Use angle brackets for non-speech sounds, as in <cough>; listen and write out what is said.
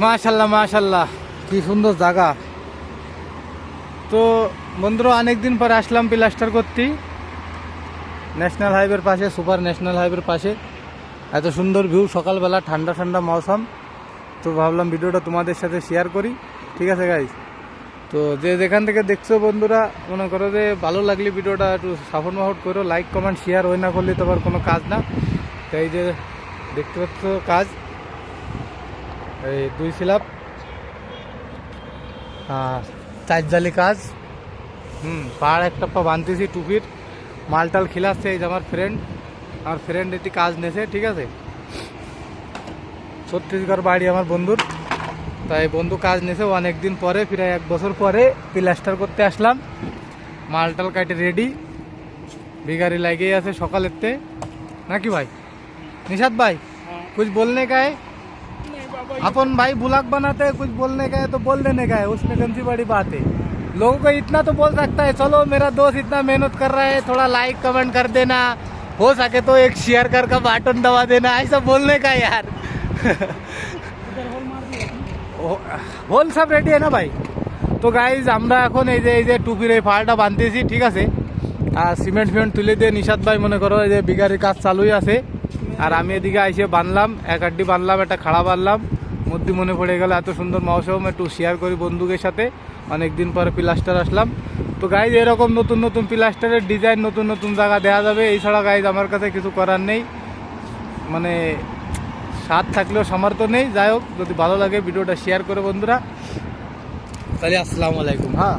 মাশাল্লাহ মাশাল্লাহ। কি সুন্দর জায়গা। তো বন্ধুরা, অনেকদিন পরে আসলাম প্লাস্টার করতে। ন্যাশনাল হাইওয়ের পাশে সুপার ন্যাশনাল হাইওয়ের পাশে। এত সুন্দর ভিউ সকালবেলা ঠান্ডা ঠান্ডা মৌসুম। তো ভাবলাম ভিডিওটা তোমাদের সাথে শেয়ার করি। ঠিক আছে গাইজ তো যে যেখান থেকে দেখছ বন্ধুরা, মনে করো যে ভালো লাগলে ভিডিওটা একটু সাপোর্ট মাহট করো। লাইক কমেন্ট শেয়ার ওই না করলে তো আবার কোনো কাজ না। তাই যে দেখতে পাচ্ছ কাজ। এই দুই ফিলাপ। চার জালি কাজ। হুম পাড় একটা পা বানতেছি টুপির। মালটাল খিলাচ্ছে এই যে আমার ফ্রেন্ড আমার ফ্রেন্ড এটি কাজ নেছে ঠিক আছে? ছত্তিশগড় বাড়ি আমার বন্ধুর। তাই বন্ধু কাজ নেছে অনেক দিন পরে প্রায় এক বছর পরে প্লাস্টার করতে আসলাম। মালটাল কাটে রেডি বিগারি লাগিয়ে আছে সকালেরতে। নাকি ভাই? নিশাদ ভাই? হ্যাঁ। কুছ বলনে কায় अपन भाई बुलाक बनाते हैं कुछ बोलने का है तो बोल देने का है उसमें कौन सी बड़ी बात है लोगों को इतना तो बोल सकता है चलो मेरा दोस्त इतना मेहनत कर रहा है थोड़ा लाइक कमेंट कर देना हो सके तो एक शेयर कर का बटन दबा देना ऐसा बोलने का है यार <laughs> হোল সব রেডি না ভাই তো গাইজ আমরা এখন এই যে এই যে টুপির এই ফাড়াটা বাঁধতেছি ঠিক আছে আর সিমেন্ট ফিমেন্ট তুলে দিয়ে নিষাদ ভাই মনে করো এই যে বিঘারির কাজ চালুই আছে আর আমি এদিকে আইসে বানলাম এক আড্ডি বানলাম একটা খাড়া বানলাম মধ্যে মনে পড়ে গেল, এত সুন্দর মৌসুম একটু শেয়ার করি বন্ধুদের সাথে। অনেক দিন পরে প্লাস্টার আসলাম। তো গাইজ এরকম নতুন নতুন প্লাস্টারের ডিজাইন নতুন নতুন জায়গা দেওয়া যাবে এছাড়া গাইজ আমার কাছে কিছু করার নেই। মানে স্বাদ থাকলেও সামর্থ্য নেই। যাই হোক, যদি ভালো লাগে, ভিডিওটা শেয়ার করে বন্ধুরা। তাহলে আসসালামু আলাইকুম। হ্যাঁ।